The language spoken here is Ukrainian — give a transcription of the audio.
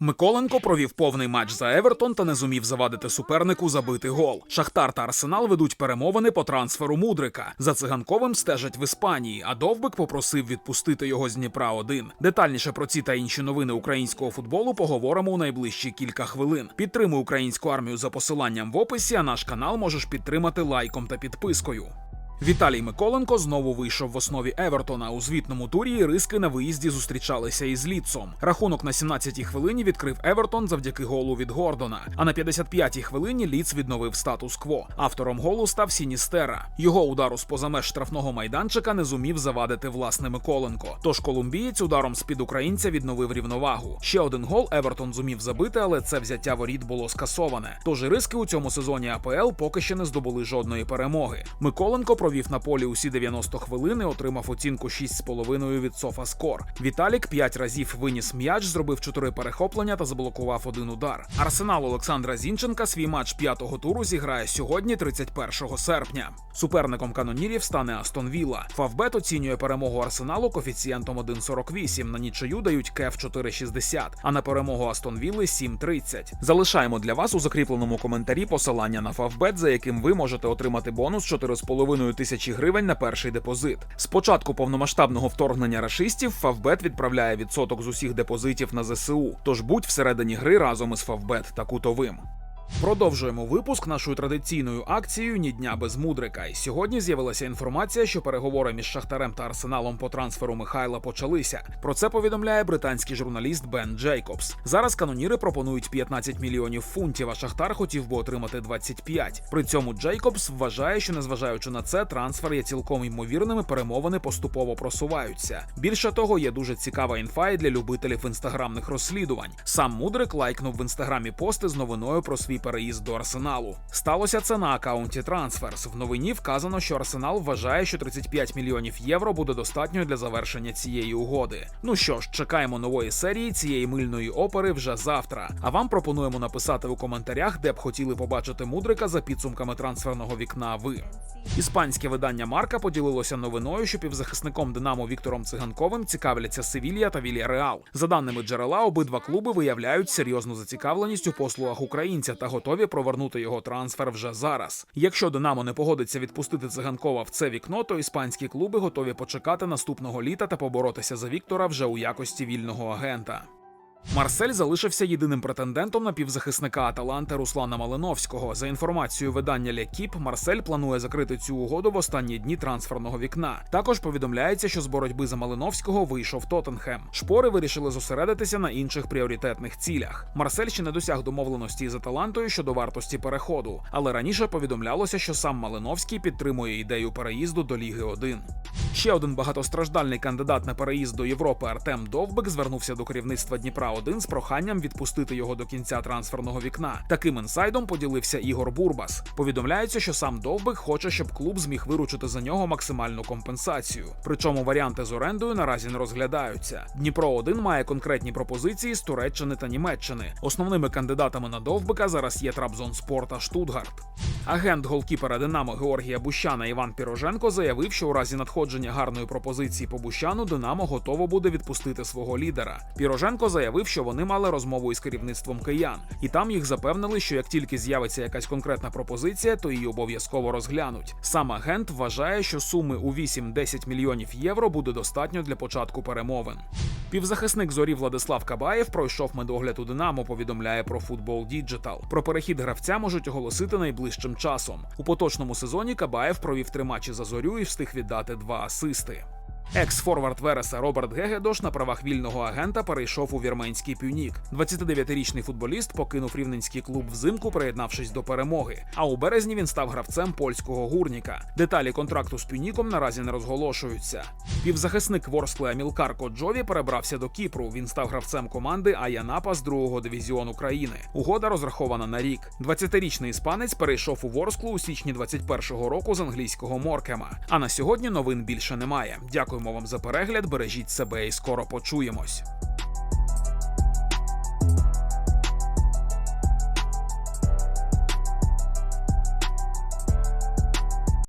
Миколенко провів повний матч за Евертон та не зумів завадити супернику забити гол. Шахтар та Арсенал ведуть перемовини по трансферу Мудрика. За циганковим стежать в Іспанії, а Довбик попросив відпустити його з Дніпра 1 Детальніше про ці та інші новини українського футболу поговоримо у найближчі кілька хвилин. Підтримуй українську армію за посиланням в описі. А наш канал можеш підтримати лайком та підпискою. Віталій Миколенко знову вийшов в основі Евертона. У звітному турі іриски на виїзді зустрічалися із Ліцом. Рахунок на 17-й хвилині відкрив Евертон завдяки голу від Гордона. А на 55-й хвилині Ліц відновив статус-кво. Автором голу став Сіністера. Його удару з поза меж штрафного майданчика не зумів завадити власне Миколенко. Тож колумбієць ударом з-під українця відновив рівновагу. Ще один гол Евертон зумів забити, але це взяття воріт було скасоване. Тож іриски у цьому сезоні АПЛ поки ще не здобули жодної перемоги. Миколенко провів на полі усі 90 хвилин і отримав оцінку 6,5 від Софаскор. Віталік 5 разів виніс м'яч, зробив 4 перехоплення та заблокував один удар. Арсенал Олександра Зінченка свій матч п'ятого туру зіграє сьогодні, 31 серпня. Суперником канонірів стане Астон Вілла. Фавбет оцінює перемогу Арсеналу коефіцієнтом 1,48. На нічию дають кеф 4,60, а на перемогу Астон Вілли 7,30. Залишаємо для вас у закріпленому коментарі посилання на Фавбет, за яким ви можете отримати бонус 4,5 тисячі гривень на перший депозит. З початку повномасштабного вторгнення рашистів Фавбет відправляє відсоток з усіх депозитів на ЗСУ. Тож будь всередині гри разом із Фавбет та Кутовим. Продовжуємо випуск нашою традиційною акцією Ні дня без мудрика. І сьогодні з'явилася інформація, що переговори між Шахтарем та Арсеналом по трансферу Михайла почалися. Про це повідомляє британський журналіст Бен Джейкобс. Зараз каноніри пропонують 15 мільйонів фунтів, а Шахтар хотів би отримати 25. При цьому Джейкобс вважає, що незважаючи на це, трансфер є цілком ймовірним і перемовини поступово просуваються. Більше того, є дуже цікава інфа і для любителів інстаграмних розслідувань. Сам мудрик лайкнув в інстаграмі пости з новиною про свій переїзд до Арсеналу. Сталося це на акаунті Трансферс. В новині вказано, що Арсенал вважає, що 35 мільйонів євро буде достатньо для завершення цієї угоди. Ну що ж, чекаємо нової серії цієї мильної опери вже завтра. А вам пропонуємо написати у коментарях, де б хотіли побачити мудрика за підсумками трансферного вікна. Ви іспанське видання Марка поділилося новиною, що півзахисником Динамо Віктором Циганковим цікавляться Севілья та Вільяреал. За даними джерела, обидва клуби виявляють серйозну зацікавленість у послугах українця та готові провернути його трансфер вже зараз. Якщо Динамо не погодиться відпустити циганкова в це вікно, то іспанські клуби готові почекати наступного літа та поборотися за Віктора вже у якості вільного агента. Марсель залишився єдиним претендентом на півзахисника Аталанти Руслана Малиновського. За інформацією видання Лекіп, Марсель планує закрити цю угоду в останні дні трансферного вікна. Також повідомляється, що з боротьби за Малиновського вийшов Тоттенхем. Шпори вирішили зосередитися на інших пріоритетних цілях. Марсель ще не досяг домовленості із Аталантою щодо вартості переходу, але раніше повідомлялося, що сам Малиновський підтримує ідею переїзду до Ліги 1. Ще один багатостраждальний кандидат на переїзд до Європи Артем Довбик звернувся до керівництва Дніпра 1 з проханням відпустити його до кінця трансферного вікна. Таким інсайдом поділився Ігор Бурбас. Повідомляється, що сам Довбик хоче, щоб клуб зміг виручити за нього максимальну компенсацію. Причому варіанти з орендою наразі не розглядаються. Дніпро 1 має конкретні пропозиції з Туреччини та Німеччини. Основними кандидатами на Довбика зараз є Трабзонспор та Штутгарт. Агент голкіпера Динамо Георгія Бущана Іван Піроженко заявив, що у разі надходження гарної пропозиції по Бущану Динамо готово буде відпустити свого лідера. Піроженко заявив, що вони мали розмову із керівництвом киян, і там їх запевнили, що як тільки з'явиться якась конкретна пропозиція, то її обов'язково розглянуть. Сам агент вважає, що суми у 8-10 мільйонів євро буде достатньо для початку перемовин. Півзахисник зорі Владислав Кабаєв пройшов медогляд у Динамо. Повідомляє про футбол Діджитал. Про перехід гравця можуть оголосити найближчим часом. У поточному сезоні Кабаєв провів три матчі за зорю і встиг віддати два асисти. Екс-форвард Вереса Роберт Гегедош на правах вільного агента перейшов у вірменський пюнік. 29-річний футболіст покинув рівненський клуб взимку, приєднавшись до перемоги. А у березні він став гравцем польського гурніка. Деталі контракту з пюніком наразі не розголошуються. Півзахисник Ворскли Амілкар Коджові перебрався до Кіпру. Він став гравцем команди Аянапа з другого дивізіону країни. Угода розрахована на рік. 20-річний іспанець перейшов у Ворсклу у січні 21-го року з англійського Моркема. А на сьогодні новин більше немає. Дякуємо вам за перегляд. Бережіть себе і скоро почуємось.